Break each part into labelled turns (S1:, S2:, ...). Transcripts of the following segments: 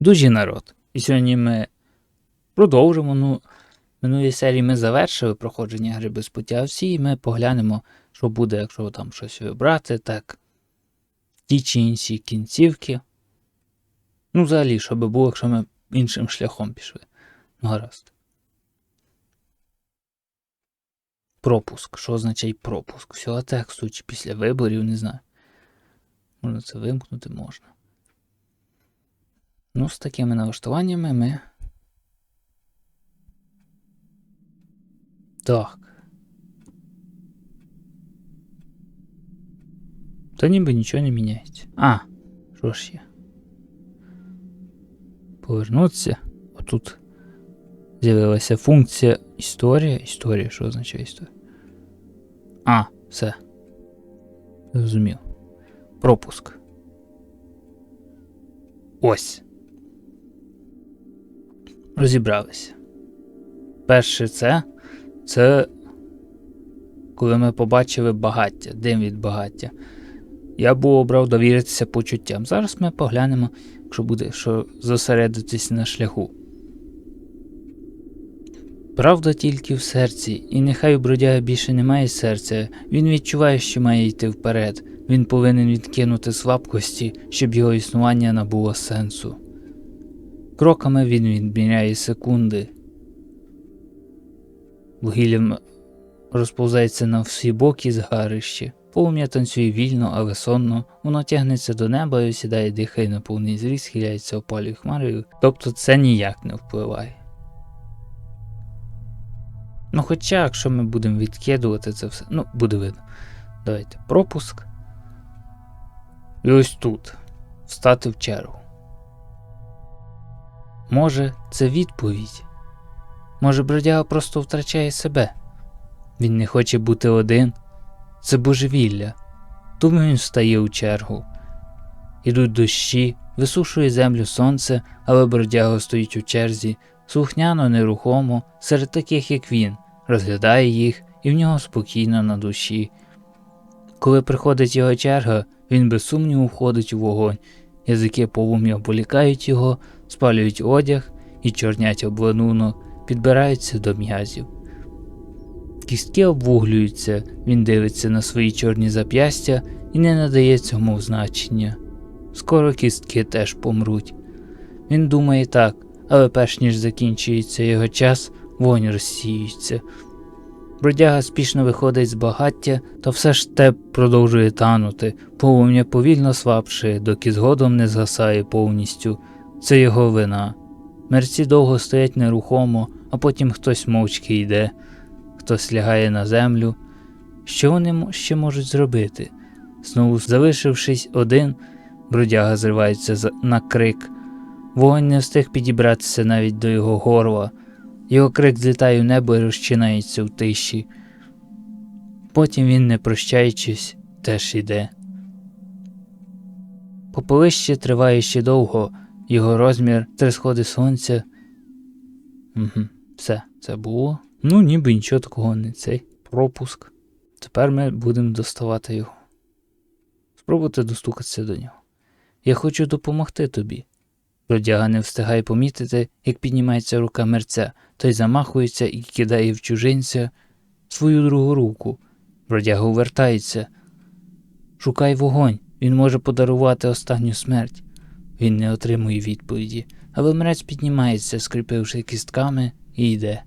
S1: Дужі народ. І сьогодні ми продовжимо. Ну, минулій серії ми завершили проходження гри без пуття всі, і ми поглянемо, що буде, якщо там щось вибрати, так. Ті чи інші кінцівки. Ну, взагалі, що би було, якщо ми іншим шляхом пішли. Ну, гаразд. Пропуск. Що означає пропуск? Всього тексту чи після виборів, не знаю. Можна це вимкнути можна. Ну, з такими налаштуваннями ми. Так. Та ніби нічого не міняється. А, що ж є? Повернутися. Отут з'явилася функція історія. Історія, що означає історія? А, все. Зрозумів. Пропуск. Ось. Розібралися. Перше це. Це коли ми побачили багаття, дим від багаття. Я був обрав довіритися почуттям. Зараз ми поглянемо, якщо буде що зосередитись на шляху. Правда тільки в серці, і нехай у бродяга більше немає серця, він відчуває, що має йти вперед, він повинен відкинути слабкості, щоб його існування набуло сенсу. Кроками він відміряє секунди. Вугіллям розповзається на всі боки згарище. Полум'я танцює вільно, але сонно, воно тягнеться до неба і сідає, дихає на повний зріст, схиляється опалює хмарою, тобто це ніяк не впливає. Ну, хоча, якщо ми будемо відкидувати це все, ну, буде видно. Давайте пропуск. І ось тут. Встати в чергу. Може, це відповідь. Може, бродяга просто втрачає себе. Він не хоче бути один. Це божевілля. Тому він встає у чергу. Ідуть дощі, висушує землю сонце, але бродяга стоїть у черзі, слухняно, нерухомо, серед таких, як він, розглядає їх, і в нього спокійно на душі. Коли приходить його черга, він без сумніву входить у вогонь, язики полум'я полікають його, спалюють одяг і чорнять обланунок, підбираються до м'язів. Кістки обвуглюються, він дивиться на свої чорні зап'ястя і не надає цьому значення. Скоро кістки теж помруть. Він думає так, але перш ніж закінчується його час, вогонь розсіюється. Бродяга спішно виходить з багаття, та все ж те продовжує танути, полум'я повільно слабшає, доки згодом не згасає повністю. Це його вина. Мерці довго стоять нерухомо, а потім хтось мовчки йде, хтось лягає на землю. Що вони ще можуть зробити? Знову залишившись один, бродяга зривається на крик. Вогонь не встиг підібратися навіть до його горла. Його крик злітає в небо і розчинається в тиші. Потім він, не прощаючись, теж іде. Попелище триває ще довго, його розмір три сходи сонця. Угу, все, це було. Ну, ніби нічого такого не цей. Пропуск. Тепер ми будемо доставати його. Спробуйте достукатися до нього. Я хочу допомогти тобі. Бродяга не встигає помітити, як піднімається рука мерця, той замахується і кидає в чужинця свою другу руку. Бродяга увертається. Шукай вогонь, він може подарувати останню смерть. Він не отримує відповіді, але мрець піднімається, скріпивши кістками, і йде.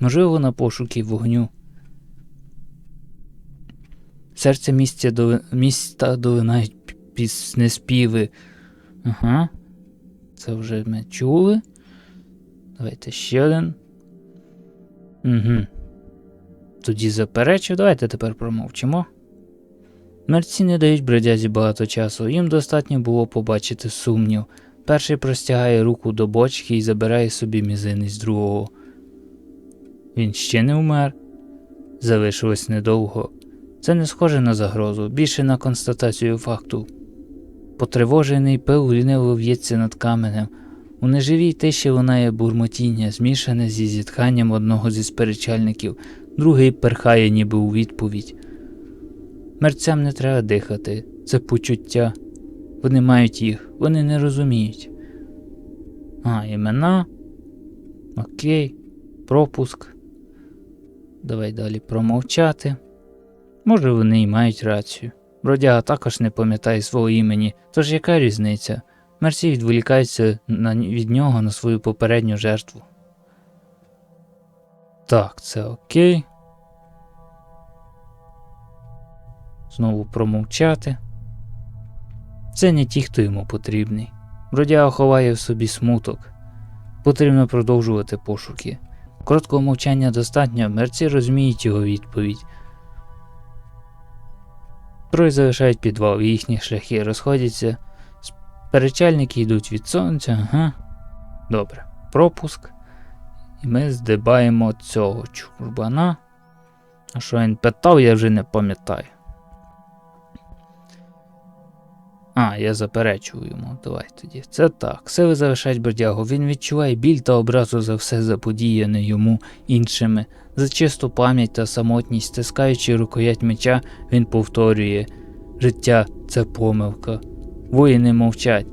S1: Можливо, на пошуки вогню. Серце місця до... міста долинають п- пісні співи. Ага. Це вже ми чули. Давайте ще один. Угу. Тоді заперечив. Давайте тепер промовчимо. Мерці не дають бродязі багато часу, їм достатньо було побачити сумнів. Перший простягає руку до бочки і забирає собі мізинець другого. Він ще не вмер. Залишилось недовго. Це не схоже на загрозу, більше на констатацію факту. Потривожений пил ліниво в'ється над каменем. У неживій тиші лунає бурмотіння, змішане зі зітханням одного зі сперечальників, другий перхає ніби у відповідь. Мерцям не треба дихати, це почуття. Вони мають їх, вони не розуміють. А, імена. Окей. Пропуск. Давай далі промовчати. Може, вони й мають рацію. Бродяга також не пам'ятає свого імені, тож яка різниця? Мерсі відволікається на, від нього на свою попередню жертву. Так, це окей. Знову промовчати. Це не ті, хто йому потрібний. Бродяга ховає в собі смуток. Потрібно продовжувати пошуки. Короткого мовчання достатньо, мерці розуміють його відповідь. Троє залишають підвал, їхні шляхи розходяться. Сперечальники йдуть від сонця, ага. Добре. Пропуск. І ми здибаємо цього чурбана. А що він питав, я вже не пам'ятаю. А, я заперечую йому. Давай тоді. Це так. Сили залишають бродягу. Він відчуває біль та образу за все заподіяне йому іншими. За чисту пам'ять та самотність, стискаючи рукоять меча, він повторює: Життя це помилка. Воїни мовчать.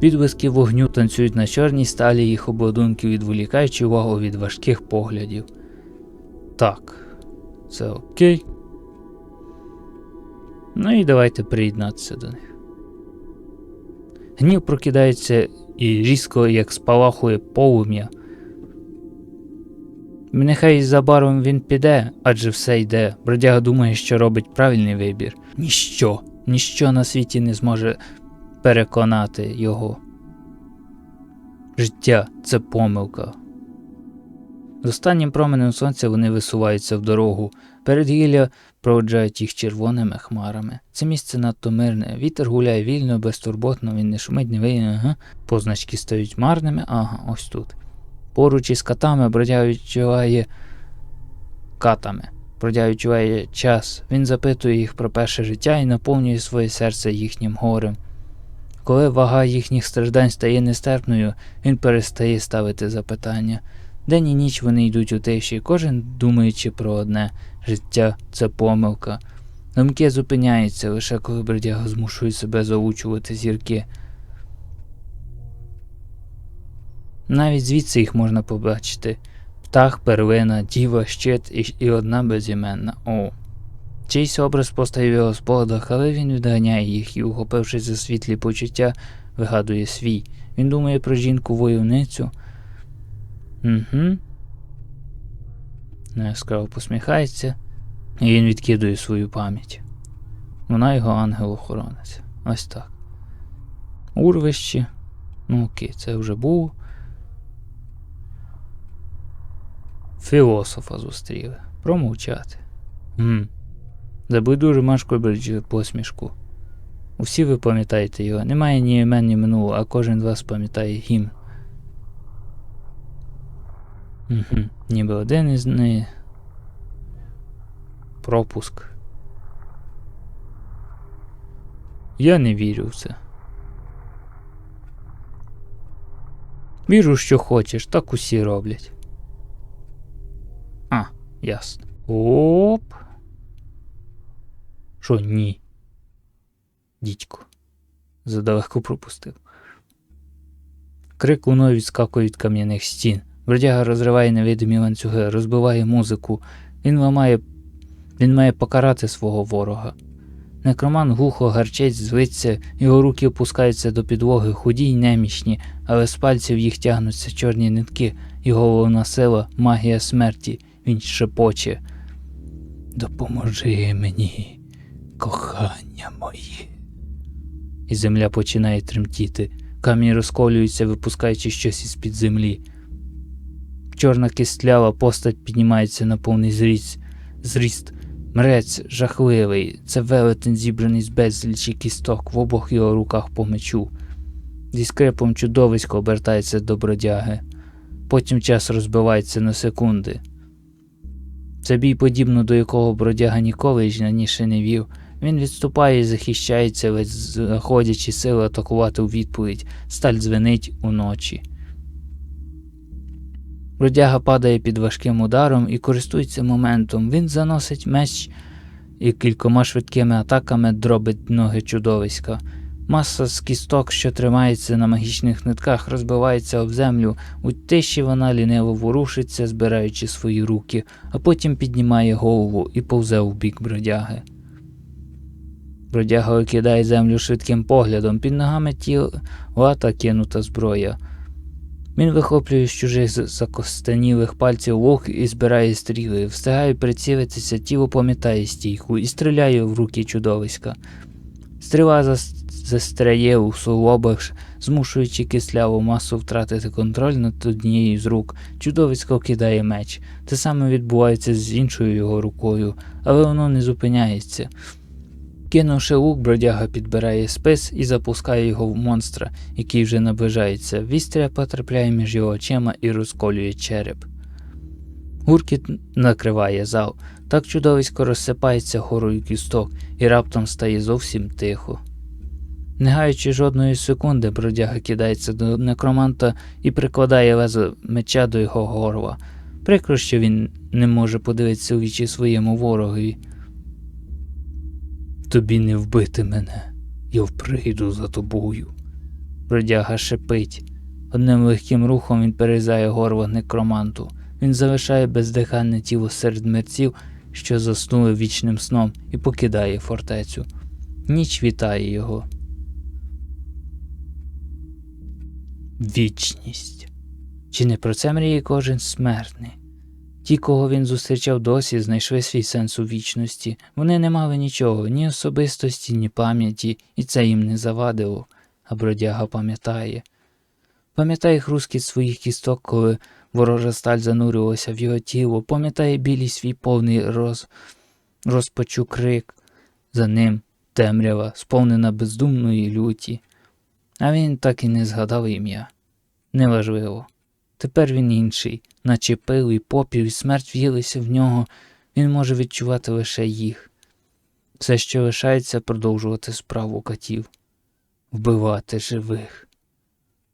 S1: Підвиски вогню танцюють на чорній сталі їх обладунків, відволікаючи увагу від важких поглядів. Так, це окей. Ну і давайте приєднатися до них. Гнів прокидається і різко, як спалахує полум'я. Нехай забаром він піде, адже все йде. Бродяга думає, що робить правильний вибір. Ніщо, ніщо на світі не зможе переконати його. Життя це помилка. З останнім променем сонця вони висуваються в дорогу. Передгілля проводжають їх червоними хмарами. Це місце надто мирне. Вітер гуляє вільно, безтурботно, він не шумить, не виє, ага. Позначки стають марними, ага, ось тут. Поруч із катами бродяга відчуває катами. Бродяга відчуває час. Він запитує їх про перше життя і наповнює своє серце їхнім горем. Коли вага їхніх страждань стає нестерпною, він перестає ставити запитання. День і ніч вони йдуть у тиші, кожен думаючи про одне життя це помилка. Думки зупиняються лише коли бродяга змушує себе заучувати зірки. Навіть звідси їх можна побачити. Птах, перлина, діва, щит і, і одна безіменна. О. Чийсь образ постає в його спогадах, але він відганяє їх і, ухопившись за світлі почуття, вигадує свій. Він думає про жінку-войовницю. Угу. Яскраво посміхається, і він відкидує свою пам'ять. Вона його ангел-охоронець. Ось так. Урвище. Ну окей, це вже був. Філософа зустріли. Промовчати. Гм. Забудь дуже Машко Бриджі посмішку. Усі ви пам'ятаєте його. Немає ні імен, ні минулого, а кожен з вас пам'ятає гімн. Угу. Ніби один із них. Пропуск. Я не вірю в це. Віру, що хочеш, так усі роблять. А, ясно. Оп. Що ні? Дідько. Задалеко пропустив. Крик луною відскакує від кам'яних стін. Бродяга розриває невидимі ланцюги, розбиває музику. Він ламає. Він має покарати свого ворога. Некроман глухо гарчить, звиться, його руки опускаються до підлоги, худі й немічні, але з пальців їх тягнуться чорні нитки, його головна сила, магія смерті, він шепоче. Допоможи мені, кохання моє. І земля починає тремтіти. Камінь розколюється, випускаючи щось із під землі. Чорна кистлява постать піднімається на повний зріст. зріст. Мрець жахливий, це велетень зібраний з безлічі кісток в обох його руках по мечу. Зі скрипом чудовисько обертається до бродяги. Потім час розбивається на секунди. Це бій, подібно до якого бродяга ніколи ж раніше не вів. Він відступає і захищається, ледь знаходячи сили атакувати у відповідь, сталь дзвенить уночі. Бродяга падає під важким ударом і користується моментом. Він заносить меч і кількома швидкими атаками дробить ноги чудовиська. Маса з кісток, що тримається на магічних нитках, розбивається об землю. У тиші вона ліниво ворушиться, збираючи свої руки, а потім піднімає голову і повзе у бік бродяги. Бродяга окидає землю швидким поглядом, під ногами тіла та кинута зброя. Він вихоплює з чужих з- закостенілих пальців лук і збирає стріли, встигає прицілитися, тіло пам'ятає стійку і стріляє в руки чудовиська. Стріла зас- застряє у суглобах, змушуючи кисляву масу втратити контроль над однією з рук. Чудовисько кидає меч. Те саме відбувається з іншою його рукою, але воно не зупиняється. Кинувши лук, бродяга підбирає спис і запускає його в монстра, який вже наближається. Вістря потрапляє між його очима і розколює череп. Гуркіт накриває зал. Так чудовисько розсипається горою кісток і раптом стає зовсім тихо. Не гаючи жодної секунди, бродяга кидається до некроманта і прикладає лезо меча до його горла. Прикро, що він не може подивитися у вічі своєму ворогові. Тобі не вбити мене, я прийду за тобою. Бродяга шипить. Одним легким рухом він перерізає горло некроманту. Він залишає бездиханне тіло серед мерців, що заснули вічним сном, і покидає фортецю. Ніч вітає його. Вічність. Чи не про це мріє кожен смертний? Ті, кого він зустрічав досі, знайшли свій сенс у вічності. Вони не мали нічого, ні особистості, ні пам'яті, і це їм не завадило. А бродяга пам'ятає. Пам'ятає хрускіт своїх кісток, коли ворожа сталь занурювалася в його тіло, пам'ятає білий свій повний роз... розпачу крик. За ним темрява, сповнена бездумної люті. А він так і не згадав ім'я. Неважливо. Тепер він інший, наче пил і попів, і смерть в'їлися в нього, він може відчувати лише їх. Все, що лишається, продовжувати справу катів, вбивати живих.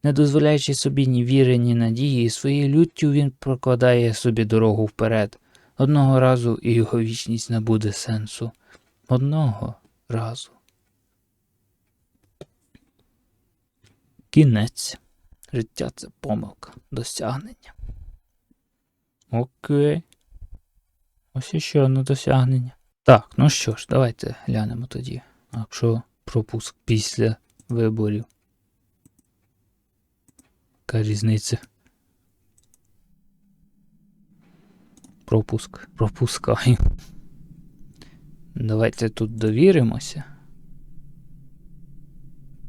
S1: Не дозволяючи собі ні віри, ні надії, своєю люттю він прокладає собі дорогу вперед. Одного разу і його вічність набуде сенсу. Одного разу. Кінець. Життя це помилка, досягнення. Окей. Ось іще одне досягнення. Так, ну що ж, давайте глянемо тоді. Якщо пропуск після виборів. Яка різниця? Пропуск. Пропускаю. Давайте тут довіримося.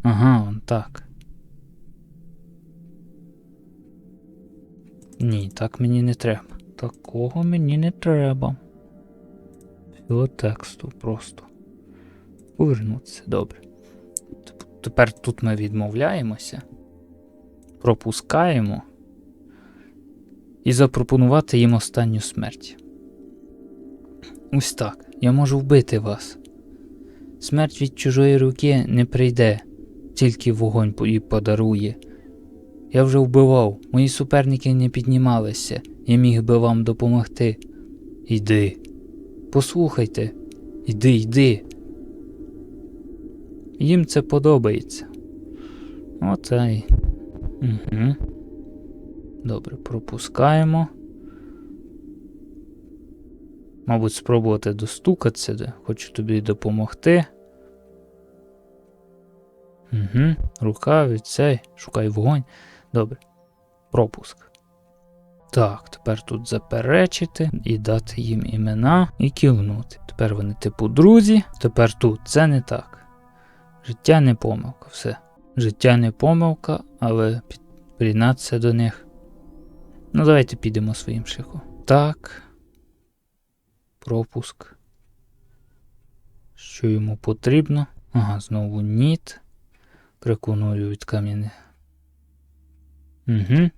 S1: Ага, он так. Ні, так мені не треба. Такого мені не треба. Філотексту просто. Повернутися, добре. Тепер тут ми відмовляємося, пропускаємо і запропонувати їм останню смерть. Ось так. Я можу вбити вас. Смерть від чужої руки не прийде, тільки вогонь їй подарує. Я вже вбивав, мої суперники не піднімалися, я міг би вам допомогти. Йди. Послухайте, йди, йди. Їм це подобається. Оцей. Угу. Добре, пропускаємо. Мабуть, спробувати достукатися, хочу тобі допомогти. Угу. Рука від цей, шукай вогонь. Добре. Пропуск. Так, тепер тут заперечити і дати їм імена і кивнути. Тепер вони типу друзі. Тепер тут це не так. Життя не помилка, все. Життя не помилка, але приєднатися до них. Ну, давайте підемо своїм шляхом. Так. Пропуск. Що йому потрібно? Ага, знову ніт. Приконую від кам'яни. Угу.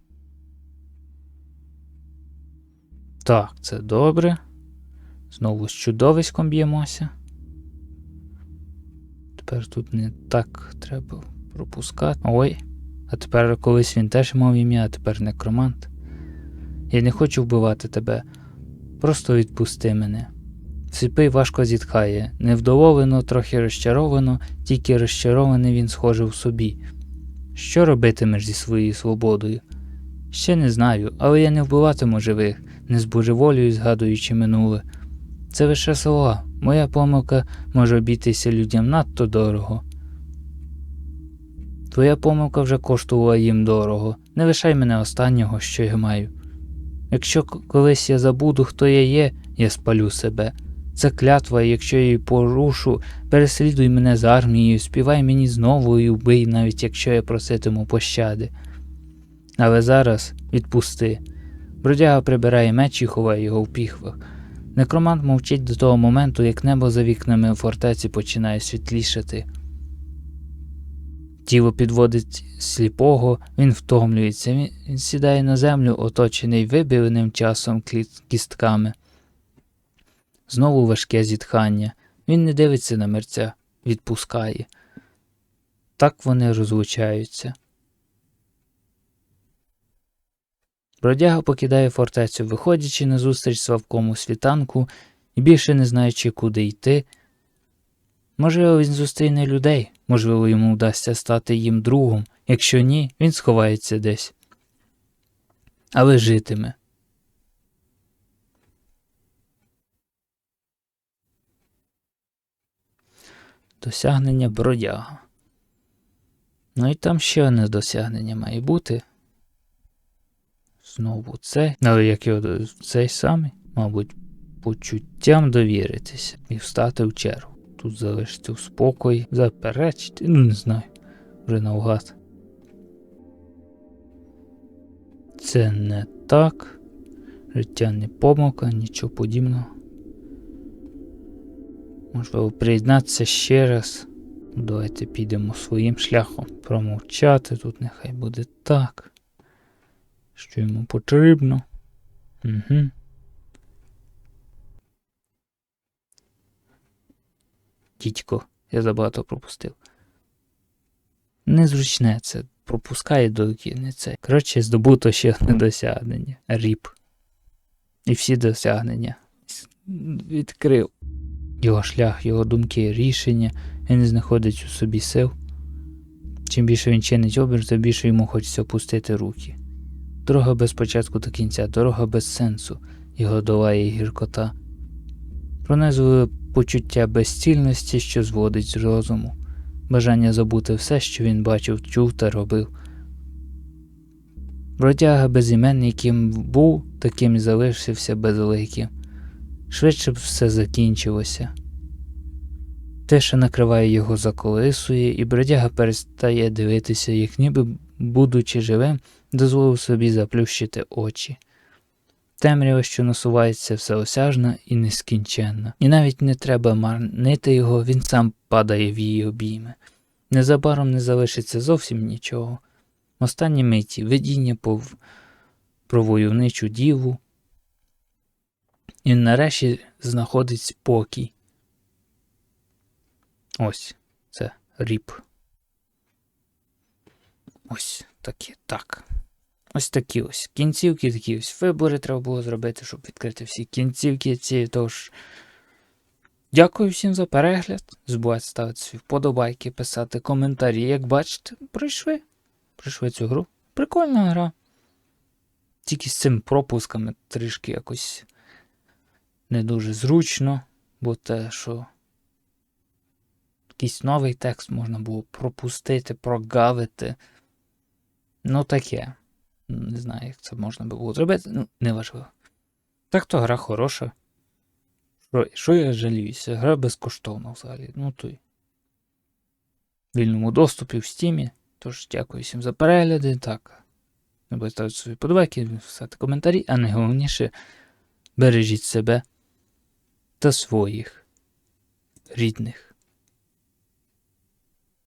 S1: Так, це добре. Знову з чудовиськом б'ємося. Тепер тут не так треба пропускати. Ой. А тепер колись він теж мав ім'я, а тепер некромант. Я не хочу вбивати тебе. Просто відпусти мене. Сліпий важко зітхає, невдоволено, трохи розчаровано, тільки розчарований він схоже в собі. Що робитимеш зі своєю свободою? Ще не знаю, але я не вбиватиму живих, не збожеволюю, згадуючи минуле. Це лише слова. Моя помилка може обійтися людям надто дорого. Твоя помилка вже коштувала їм дорого. Не лишай мене останнього, що я маю. Якщо колись я забуду, хто я є, я спалю себе. Це клятва, якщо я її порушу, переслідуй мене з армією, співай мені знову і вбий, навіть якщо я проситиму пощади. Але зараз відпусти. Бродяга прибирає меч і ховає його в піхвах. Некромант мовчить до того моменту, як небо за вікнами у фортеці починає світлішати. Тіло підводить сліпого, він втомлюється, він, сідає на землю, оточений вибіленим часом кістками. Знову важке зітхання. Він не дивиться на мерця, відпускає. Так вони розлучаються. Бродяга покидає фортецю, виходячи назустріч Славкому світанку і більше не знаючи, куди йти. Можливо, він зустріне людей, можливо, йому вдасться стати їм другом, якщо ні, він сховається десь. Але житиме. Досягнення бродяга. Ну і там ще одне досягнення має бути. Знову це. Але як його цей самий, мабуть, почуттям довіритися і встати в чергу. Тут залишити в спокої, заперечити, ну не знаю, вже наугад. Це не так. Життя не помилка, нічого подібного. Можливо, приєднатися ще раз. Давайте підемо своїм шляхом. Промовчати тут нехай буде так. Що йому потрібно. Угу. Дідько, я забагато пропустив. Незручне це. Пропускає до це. Коротше, здобуто ще одне досягнення. Ріп. І всі досягнення. Відкрив. Його шлях, його думки, рішення. Він не знаходить у собі сил. Чим більше він чинить обір, тим більше йому хочеться опустити руки. Дорога без початку до кінця, дорога без сенсу, його долає гіркота. Пронизує почуття безцільності, що зводить з розуму, бажання забути все, що він бачив, чув та робив. Бродяга безіменний, яким був, таким і залишився безликим. Швидше б все закінчилося. Тиша накриває його заколисує, і бродяга перестає дивитися, як ніби, будучи живим, дозволив собі заплющити очі. Темрява, що насувається всеосяжна і нескінченна, і навіть не треба марнити його, він сам падає в її обійми. Незабаром не залишиться зовсім нічого. Останні миті видіння пов... про войовничу діву, і нарешті знаходить спокій. Ось це ріп. Ось такі, так. Ось такі ось кінцівки, такі ось вибори треба було зробити, щоб відкрити всі кінцівки ці. Тож. Дякую всім за перегляд. Забувайте ставити свої вподобайки, писати коментарі. Як бачите, пройшли. Пройшли цю гру. Прикольна гра. Тільки з цими пропусками трішки якось не дуже зручно, бо те, що якийсь новий текст можна було пропустити, прогавити. Ну, таке. Не знаю, як це можна було зробити. Ну, неважливо. Так то гра хороша. Що, я жаліюся? Гра безкоштовна взагалі. Ну то вільному доступі в стімі. Тож дякую всім за перегляди. Так. Не будете ставити свої подобайки, писати коментарі, а найголовніше бережіть себе та своїх рідних.